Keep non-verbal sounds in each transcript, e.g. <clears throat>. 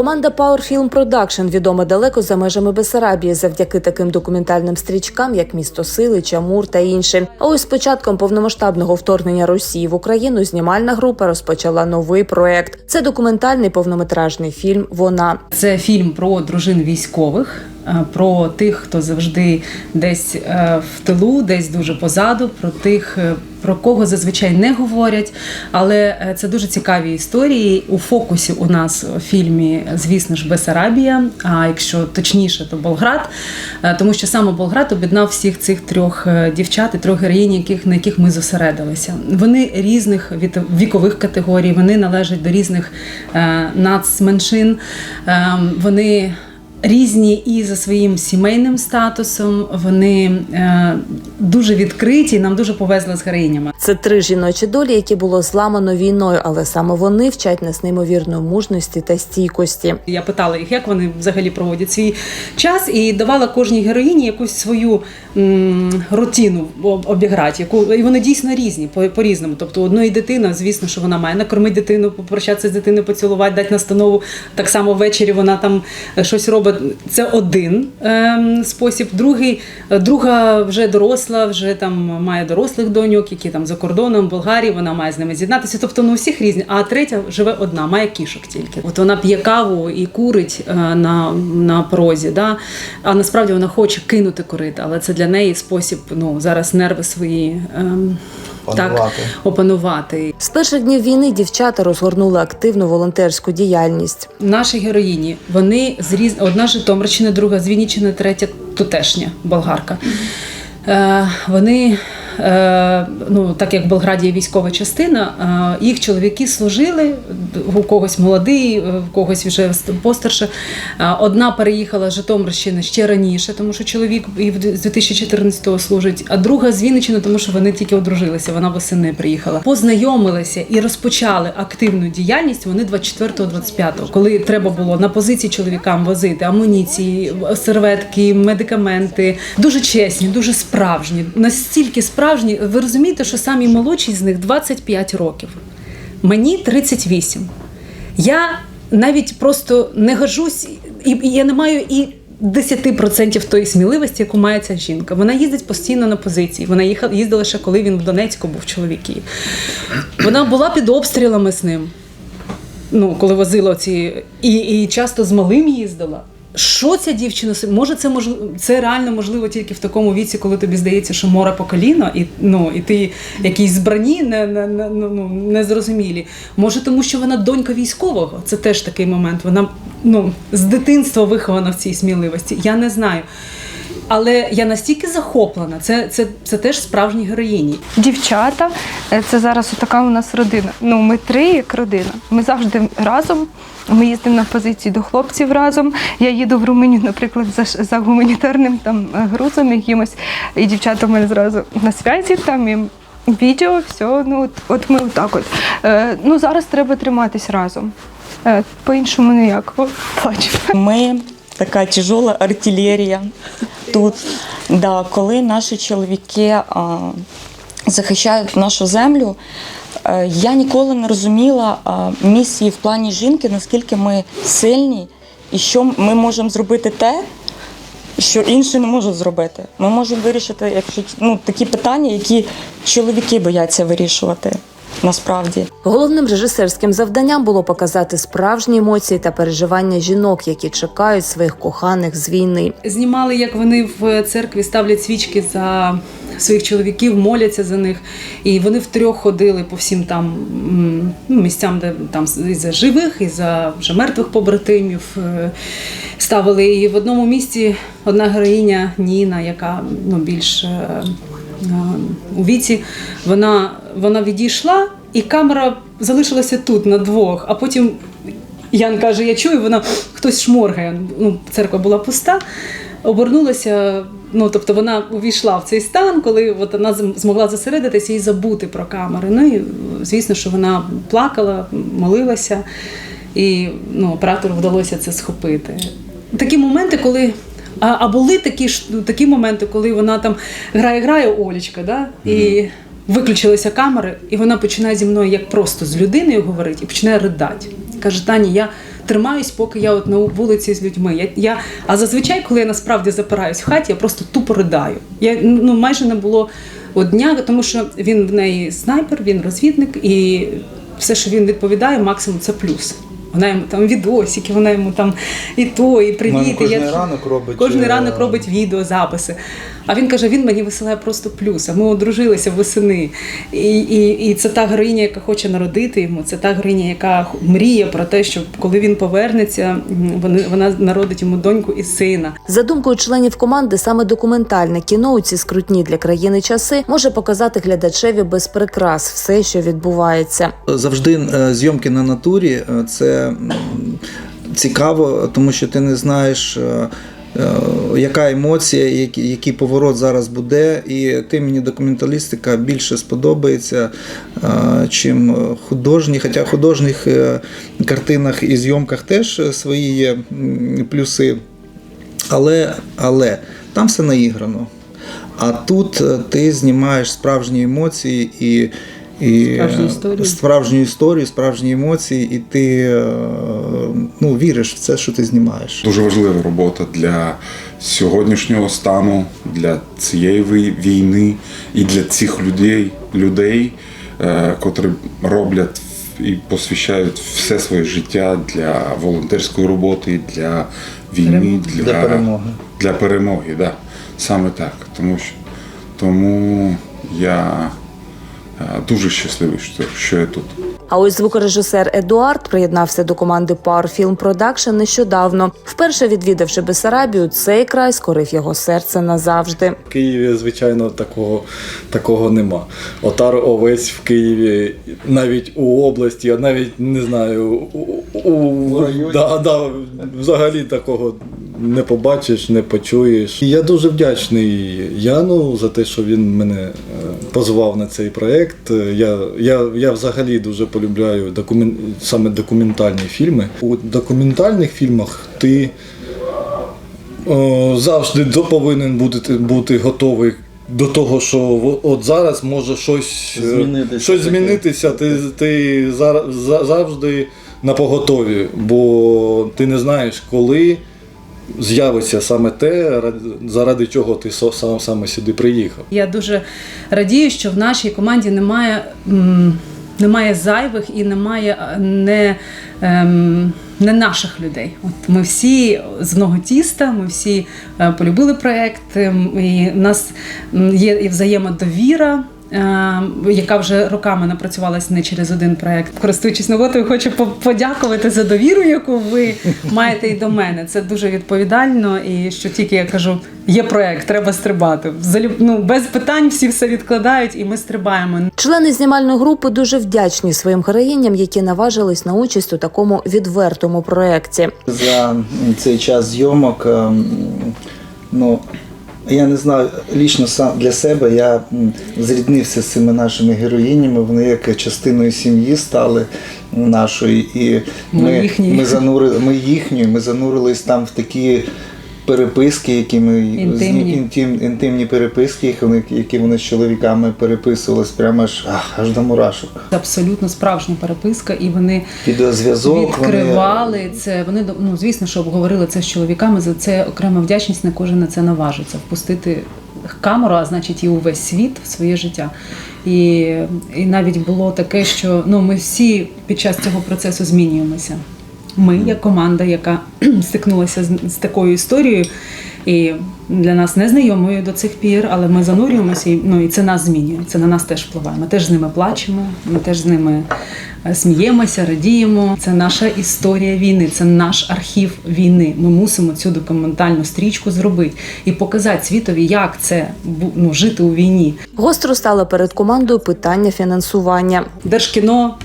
Команда Power Film Production відома далеко за межами Бесарабії завдяки таким документальним стрічкам, як місто Сили, Чамур та інші. А ось з початком повномасштабного вторгнення Росії в Україну знімальна група розпочала новий проект. Це документальний повнометражний фільм. Вона Це фільм про дружин військових, про тих, хто завжди десь е, в тилу, десь дуже позаду, про тих, е, про кого зазвичай не говорять. Але е, це дуже цікаві історії. У фокусі у нас у фільмі, звісно ж, Бесарабія, а якщо точніше, то Болград, Е, тому що саме Болград об'єднав всіх цих трьох е, дівчат і трьох героїнь, яких на яких ми зосередилися. Вони різних вікових категорій, вони належать до різних е, нацменшин. Е, вони різні і за своїм сімейним статусом. Вони е, дуже відкриті. Нам дуже повезло з героїнями. це три жіночі долі, які було зламано війною, але саме вони вчать нас неймовірної мужності та стійкості. Я питала їх, як вони взагалі проводять свій час, і давала кожній героїні якусь свою м, рутину обіграти, яку і вони дійсно різні по, по-різному. Тобто, одної дитина, звісно, що вона має накормити дитину, попрощатися з дитиною, поцілувати, дати настанову. Так само ввечері вона там е, щось робить. Це один ем, спосіб. Другий, е, друга вже доросла, вже там має дорослих доньок, які там за кордоном, в Болгарії, вона має з ними з'єднатися. Тобто ну, всіх різні. А третя живе одна, має кішок тільки. От вона п'є каву і курить е, на, на порозі. Да? А насправді вона хоче кинути курити, але це для неї спосіб ну, зараз нерви свої ем, так, Опанувати. опанувати. З перших днів війни дівчата розгорнули активну волонтерську діяльність. Наші героїні, вони з різ... одна Житомирщина, друга з Вінниччини, третя тутешня болгарка. Е, вони, ну, так як в Болграді є військова частина, е, їх чоловіки служили, у когось молодий, е, в когось вже постарше. Е, одна переїхала з Житомирщини ще раніше, тому що чоловік і з 2014-го служить, а друга з Вінниччини, тому що вони тільки одружилися, вона восени приїхала. Познайомилися і розпочали активну діяльність вони 24-25, коли треба було на позиції чоловікам возити амуніції, серветки, медикаменти. Дуже чесні, дуже справжні. Настільки справжні. Ви розумієте, що самі молодші з них 25 років. Мені 38. Я навіть просто не гожусь, і я не маю і 10% тої сміливості, яку має ця жінка. Вона їздить постійно на позиції. Вона їхала, їздила ще, коли він в Донецьку був чоловік. Вона була під обстрілами з ним. Ну, коли возила ці. І, і часто з малим їздила. Що ця дівчина може це мож... це реально можливо тільки в такому віці, коли тобі здається, що море по коліно, і ну і ти якісь збрані не, не, не, ну, ну, незрозумілі. Може, тому що вона донька військового. Це теж такий момент. Вона ну з дитинства вихована в цій сміливості. Я не знаю. Але я настільки захоплена, це, це, це теж справжні героїні. дівчата. Е, Це зараз така у нас родина. Ну, ми три як родина. Ми завжди разом. Ми їздимо на позиції до хлопців разом. Я їду в Румунію, наприклад, за, за гуманітарним там е, грузом якимось, і дівчата в мене зразу на связі там і відео, все. Ну от, от ми отак от. Е, ну зараз треба триматись разом. Е, по-іншому ніяк. О, Плачу. Ми така тяжола артилерія тут. Да, коли наші чоловіки а, захищають нашу землю, е, я ніколи не розуміла а, місії в плані жінки, наскільки ми сильні і що ми можемо зробити те. Що інші не можуть зробити. Ми можемо вирішити якщо, ну, такі питання, які чоловіки бояться вирішувати насправді. Головним режисерським завданням було показати справжні емоції та переживання жінок, які чекають своїх коханих з війни. Знімали, як вони в церкві ставлять свічки за своїх чоловіків, моляться за них. І вони втрьох ходили по всім там ну, місцям, де там і за живих, і за вже мертвих побратимів. е, Ставили. І в одному місці одна героїня Ніна, яка ну, більш е, е, у віці, вона, вона відійшла, і камера залишилася тут на двох, а потім Ян каже, я чую, вона хтось шморгає. Ну, церква була пуста, обернулася. Ну, тобто вона увійшла в цей стан, коли от вона змогла зосередитися і забути про камери. Ну і звісно, що вона плакала, молилася, і ну, оператору вдалося це схопити. Такі моменти, коли. А, а були такі такі моменти, коли вона там грає, грає Олічка, да? і виключилися камери, і вона починає зі мною як просто з людиною говорити і починає ридати. Каже, Таня, я тримаюсь, поки я от на вулиці з людьми. Я, я, а зазвичай, коли я насправді запираюсь в хаті, я просто тупо ридаю. Я ну майже не було от дня, тому що він в неї снайпер, він розвідник, і все, що він відповідає, максимум це плюс. Вона йому там відосики, вона йому там і то, і привіт. кожний я- ранок робить, е, ранок робить відеозаписи. А він каже: він мені висилає просто плюс. А ми одружилися восени. І, і, і це та героїня, яка хоче народити йому. Це та героїня, яка мріє про те, що коли він повернеться, вони, вона народить йому доньку і сина. За думкою членів команди, саме документальне кіно у ці скрутні для країни часи може показати глядачеві без прикрас все, що відбувається. Завжди е, зйомки на натурі е, це цікаво, тому що ти не знаєш. Е, Яка емоція, який, поворот зараз буде, і тим мені документалістика більше сподобається, е, чим художні. Хоча в художніх е, картинах і зйомках теж свої є плюси. Але, але там все наіграно. А тут ти знімаєш справжні емоції і, і Справжню е, історію. справжню справжні емоції, і ти е, ну, віриш в це, що ти знімаєш. Дуже важлива робота для сьогоднішнього стану, для цієї війни і для цих людей, людей е, котрі роблять і посвящають все своє життя для волонтерської роботи, для війни, для, Для перемоги. Для перемоги, да. саме так. Тому що тому я дуже щасливий, що, що я тут. А ось звукорежисер Едуард приєднався до команди Power Film Production нещодавно. Вперше відвідавши Бесарабію, цей край скорив його серце назавжди. В Києві, звичайно, такого, такого нема. Отар овець в Києві, навіть у області, я навіть не знаю, у, у, да, да, взагалі такого не побачиш, не почуєш. І я дуже вдячний Яну за те, що він мене е, позвав на цей проєкт. Е, Я, я, я взагалі дуже полюбляю докумен... саме документальні фільми. У документальних фільмах ти О, завжди повинен бути, бути готовий до того, що от зараз може щось е, Змінитися щось змінитися. Ти, ти завжди на поготові, бо ти не знаєш, коли з'явиться саме те, ради- заради чого ти сам, саме сюди приїхав. Я дуже радію, що в нашій команді немає, немає зайвих і немає не, ем, не наших людей. От ми всі з одного тіста, ми всі е, полюбили проєкт, ем, і в нас є і взаємодовіра. Е, Яка вже роками напрацювалась не через один проект. Користуючись нагодою, хочу по- подякувати за довіру, яку ви маєте і до мене. Це дуже відповідально. І що тільки я кажу, є проект, треба стрибати. Ну, без питань всі все відкладають, і ми стрибаємо. Члени знімальної групи дуже вдячні своїм героїням, які наважились на участь у такому відвертому проєкті. за цей час зйомок. ем, Ну, я не знаю, лічно сам для себе я зріднився з цими нашими героїнями. Вони як частиною сім'ї стали нашої. І Ми ми, їхні. ми, занури, ми їхні, ми занурились там в такі. Переписки, які ми Інтимні. інтим, інтимні переписки, які вони, з чоловіками переписувались, прямо аж ах, аж до мурашок. Це абсолютно справжня переписка, і вони Відеозв'язок. вони- відкривали це. Вони ну звісно, що обговорили це з чоловіками. За це окрема вдячність. Не кожен на це наважиться впустити камеру, а значить і увесь світ в своє життя. І, і навіть було таке, що ну ми всі під час цього процесу змінюємося. Ми, як команда, яка <clears throat> стикнулася з, такою історією, і для нас незнайомою до цих пір, але ми занурюємося, і, ну, і це нас змінює. Це на нас теж впливає. Ми теж з ними плачемо, ми теж з ними е, сміємося, радіємо. Це наша історія війни, це наш архів війни. Ми мусимо цю документальну стрічку зробити і показати світові, як це ну, жити у війні. Гостро стало перед командою питання фінансування. Держкіно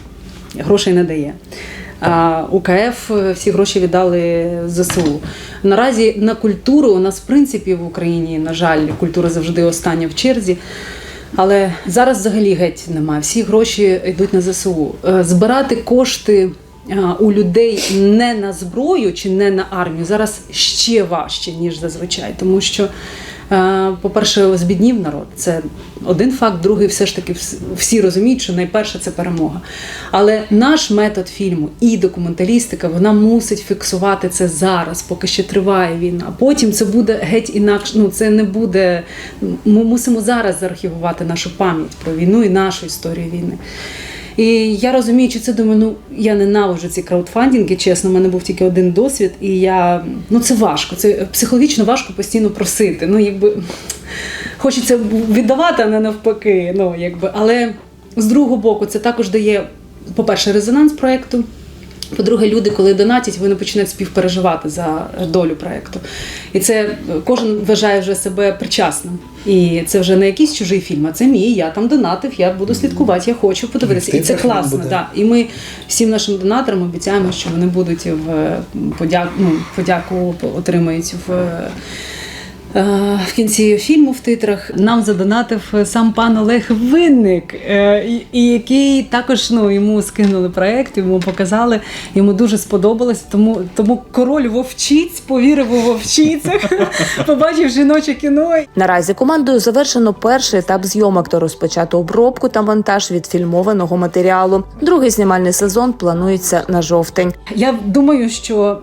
грошей не дає. А УКФ всі гроші віддали ЗСУ. Наразі на культуру у нас, в принципі, в Україні, на жаль, культура завжди остання в черзі. Але зараз взагалі геть немає. Всі гроші йдуть на ЗСУ. Е, Збирати кошти е, у людей не на зброю чи не на армію зараз ще важче, ніж зазвичай, тому що Е, По-перше, збіднів народ. Це один факт, другий все ж таки всі розуміють, що найперше це перемога. Але наш метод фільму і документалістика вона мусить фіксувати це зараз, поки ще триває війна. Потім це буде геть інакше. Ну це не буде. Ми мусимо зараз заархівувати нашу пам'ять про війну і нашу історію війни. І я розуміючи це, думаю, ну я ненавиджу ці краудфандинги, чесно, у мене був тільки один досвід, і я ну це важко. Це психологічно важко постійно просити. Ну, якби хочеться віддавати, а не навпаки. Ну, якби, але з другого боку, це також дає, по-перше, резонанс проєкту. По-друге, люди, коли донатять, вони починають співпереживати за долю проєкту. І це е, кожен вважає вже себе причасним. І це вже не якийсь чужий фільм, а це мій. Я там донатив, я буду слідкувати, я хочу подивитися. І це класно. Да. І ми всім нашим донаторам обіцяємо, що вони будуть в е, подяку, ну, подяку отримають в. Е, Е, В кінці фільму в титрах нам задонатив сам пан Олег Винник, е, і- який також ну йому скинули проект, йому показали. Йому дуже сподобалось. Тому тому король вовчиць повірив у вовчицях, <laughs> побачив жіноче кіно. Наразі командою завершено перший етап зйомок та розпочато обробку та монтаж відфільмованого матеріалу. Другий знімальний сезон планується на жовтень. Я думаю, що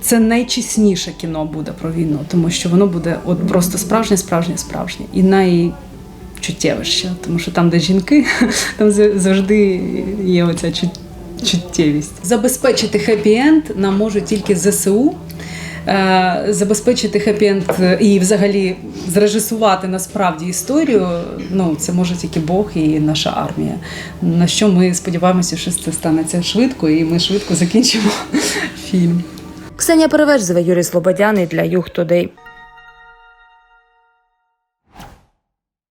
це найчесніше кіно буде про війну, тому що воно буде от просто справжнє, справжнє, справжнє і найчуттєвіше, тому що там, де жінки, <laughs> там завжди є оця чуттєвість. Забезпечити хеппі-енд нам можуть тільки ЗСУ. Е, Забезпечити хеппі-енд і взагалі зрежисувати насправді історію. Ну це може тільки Бог і наша армія. На що ми сподіваємося, що це станеться швидко, і ми швидко закінчимо <laughs> фільм. Ксенія Переверзева, Юрій Слободяний для Юг Тодей.